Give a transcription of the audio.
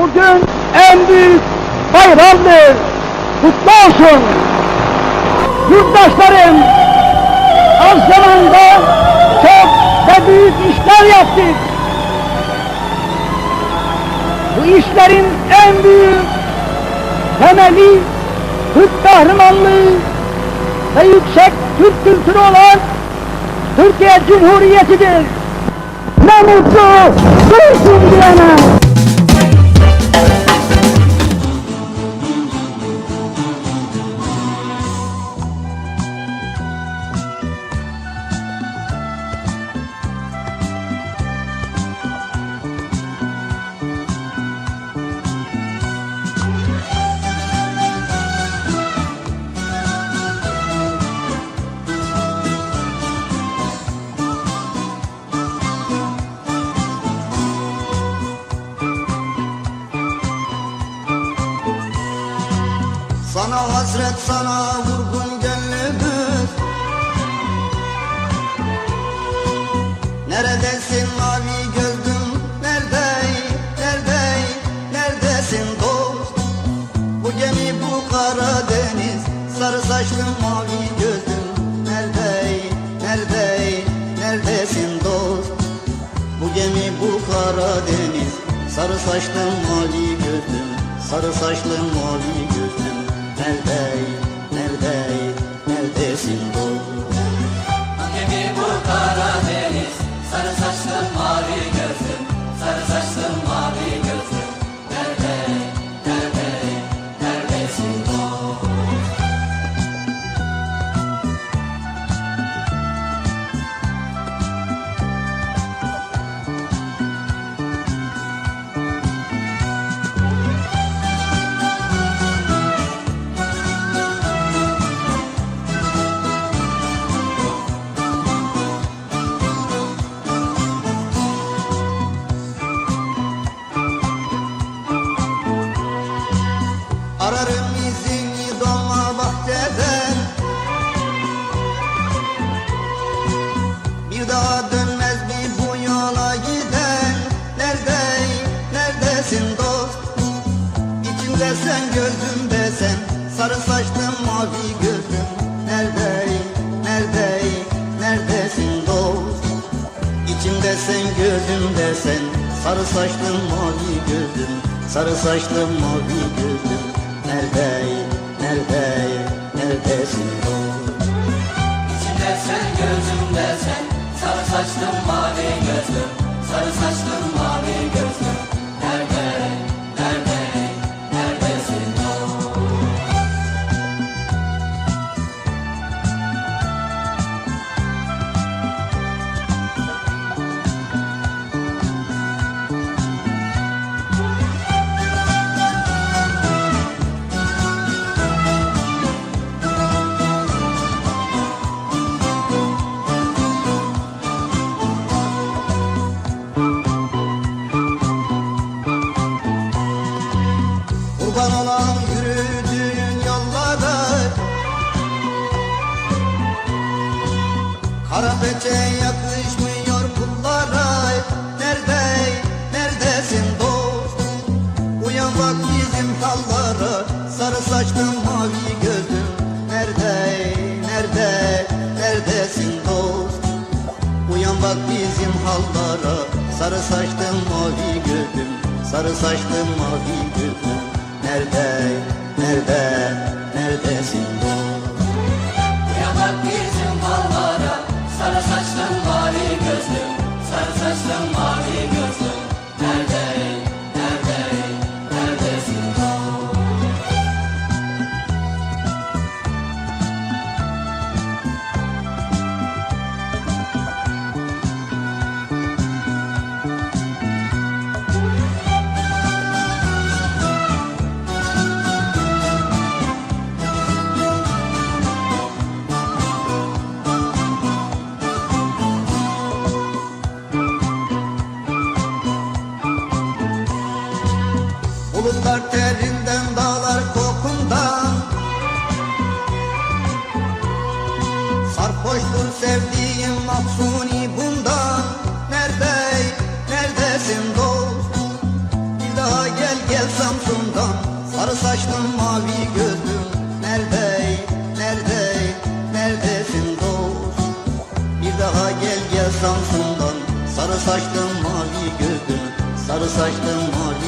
Bugün en büyük bayramdır. Kutlu olsun. Yurttaşlarım, az zamanda çok ve büyük işler yaptık. Bu işlerin en büyük temeli Türk kahramanlığı ve yüksek Türk kültürü olan Türkiye Cumhuriyeti'dir. Ne mutlu duysun diyene. Hasret sana vurgun gönlümüz Neredesin mavi gözlüm? Nerede nerede neredesin dost? Bu gemi bu kara deniz. Sarı saçlı mavi gözlüm. Nerede nerede neredesin dost? Bu gemi bu kara deniz. Sarı saçlı mavi gözlüm. Sarı saçlı mavi gözlüm nerede nerede neredesin dost Gemi bu Karadeniz Sarı İçimde sen gözümde sen Sarı saçlı mavi gözlüm Sarı saçlı mavi gözlüm Nerede, nerede, neredesin? Dost İçimde sen gözümde sen Sarı saçlı mavi gözlüm Sarı saçlı mavi Kurban olan yürüdüğün yollara Kara yakışmıyor kullara. Nerede, neredesin dost? Uyan bak bizim tallara Sarı saçlı mavi gözlüm. Nerede, nerede, neredesin dost? Uyan bak bizim hallara. Sarı saçlı mavi gözlüm. Sarı saçlı mavi gözlüm Nerede, nerede, neredesin Sarhoştur sevdiğim mahzuni bundan. Nerede, neredesin dost? Bir daha gel gel Samsun'dan. Sarı saçlım mavi gözlüm. Nerede, nerede, neredesin dost? Bir daha gel gel Samsun'dan. Sarı saçlım mavi gözlüm. Sarı saçlım mavi